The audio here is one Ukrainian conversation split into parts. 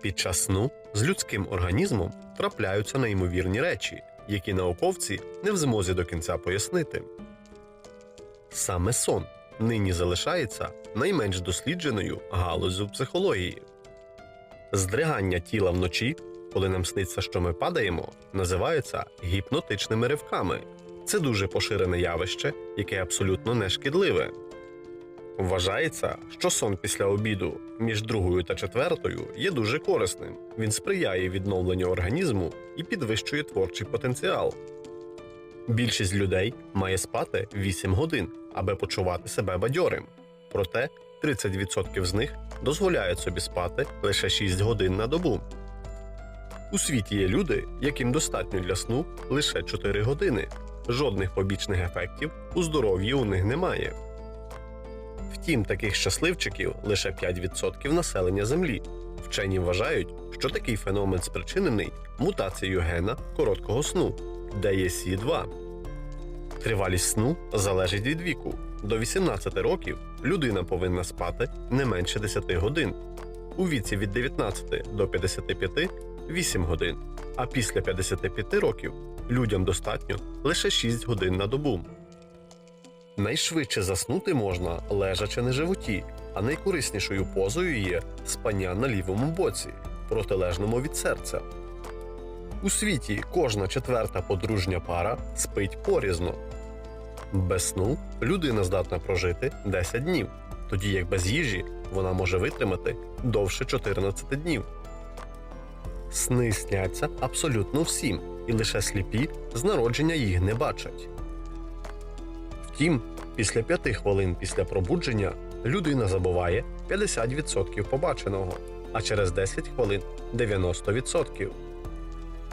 Під час сну з людським організмом трапляються неймовірні речі, які науковці не в змозі до кінця пояснити. Саме сон нині залишається найменш дослідженою галузю психології. Здригання тіла вночі, коли нам сниться, що ми падаємо, називаються гіпнотичними ривками. Це дуже поширене явище, яке абсолютно не шкідливе. Вважається, що сон після обіду між другою та четвертою є дуже корисним. Він сприяє відновленню організму і підвищує творчий потенціал. Більшість людей має спати 8 годин, аби почувати себе бадьорим. Проте 30% з них дозволяють собі спати лише 6 годин на добу. У світі є люди, яким достатньо для сну лише 4 години. Жодних побічних ефектів у здоров'ї у них немає. Втім, таких щасливчиків лише 5% населення Землі. Вчені вважають, що такий феномен спричинений мутацією гена короткого сну DSC2. Тривалість сну залежить від віку. До 18 років людина повинна спати не менше 10 годин. У віці від 19 до 55 8 годин, а після 55 років людям достатньо лише 6 годин на добу. Найшвидше заснути можна лежачи на животі, а найкориснішою позою є спання на лівому боці, протилежному від серця. У світі кожна четверта подружня пара спить порізно. Без сну людина здатна прожити 10 днів, тоді як без їжі вона може витримати довше 14 днів. Сни сняться абсолютно всім, і лише сліпі з народження їх не бачать. Втім, після 5 хвилин після пробудження людина забуває 50% побаченого, а через 10 хвилин 90%.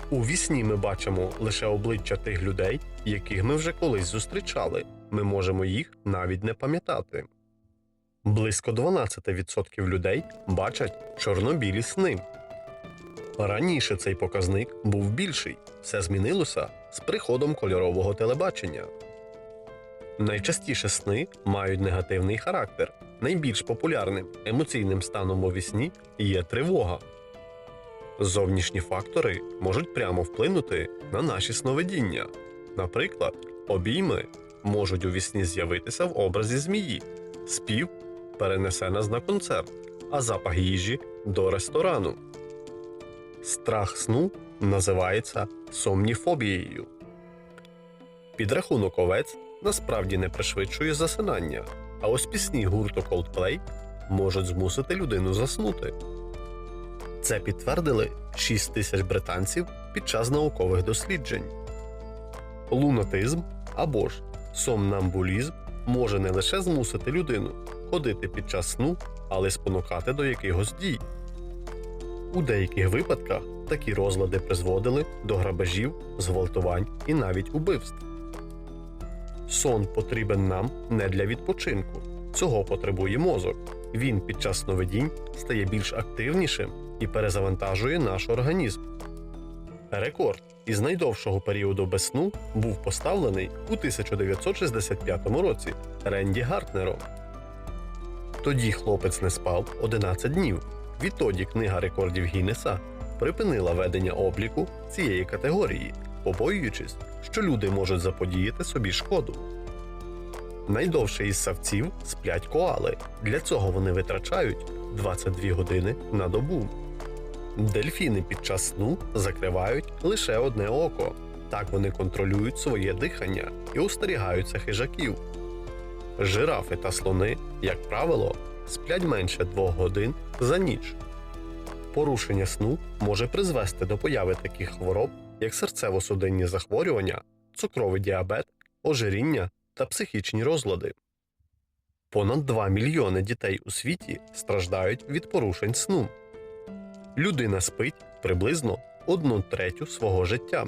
У вісні ми бачимо лише обличчя тих людей, яких ми вже колись зустрічали. Ми можемо їх навіть не пам'ятати. Близько 12% людей бачать чорно-білі сни. Раніше цей показник був більший. Все змінилося з приходом кольорового телебачення. Найчастіше сни мають негативний характер. Найбільш популярним емоційним станом у вісні є тривога. Зовнішні фактори можуть прямо вплинути на наші сновидіння. Наприклад, обійми можуть у вісні з'явитися в образі змії, спів перенесе нас на концерт, а запах їжі до ресторану. Страх сну називається сомніфобією. Підрахунок овець насправді не пришвидшує засинання, а ось пісні гурту Coldplay можуть змусити людину заснути. Це підтвердили 6 тисяч британців під час наукових досліджень. Лунатизм або ж сомнамбулізм може не лише змусити людину ходити під час сну, але й спонукати до якихось дій. У деяких випадках такі розлади призводили до грабежів, зґвалтувань і навіть убивств. Сон потрібен нам не для відпочинку. Цього потребує мозок. Він під час сновидінь стає більш активнішим і перезавантажує наш організм. Рекорд із найдовшого періоду без сну був поставлений у 1965 році Ренді Гартнером. Тоді хлопець не спав 11 днів. Відтоді книга рекордів Гіннеса припинила ведення обліку цієї категорії, побоюючись, що люди можуть заподіяти собі шкоду. Найдовше із савців сплять коали. Для цього вони витрачають 22 години на добу. Дельфіни під час сну закривають лише одне око. Так вони контролюють своє дихання і остерігаються хижаків. Жирафи та слони, як правило, сплять менше двох годин за ніч. Порушення сну може призвести до появи таких хвороб, як серцево-судинні захворювання, цукровий діабет, ожиріння та психічні розлади. Понад 2 мільйони дітей у світі страждають від порушень сну. Людина спить приблизно одну третю свого життя.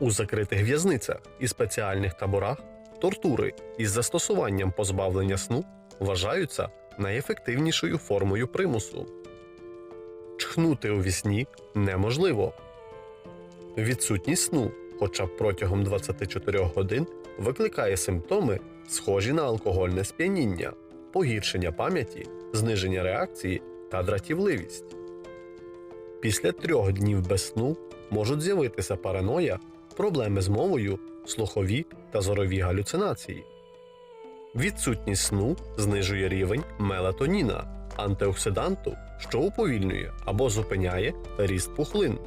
У закритих в'язницях і спеціальних таборах тортури із застосуванням позбавлення сну вважаються найефективнішою формою примусу. Чхнути у вісні неможливо. Відсутність сну, хоча протягом 24 годин, викликає симптоми, схожі на алкогольне сп'яніння, погіршення пам'яті, зниження реакції та дратівливість. Після трьох днів без сну можуть з'явитися параноя, проблеми з мовою, слухові та зорові галюцинації. Відсутність сну знижує рівень мелатоніна, антиоксиданту, що уповільнює або зупиняє ріст пухлин.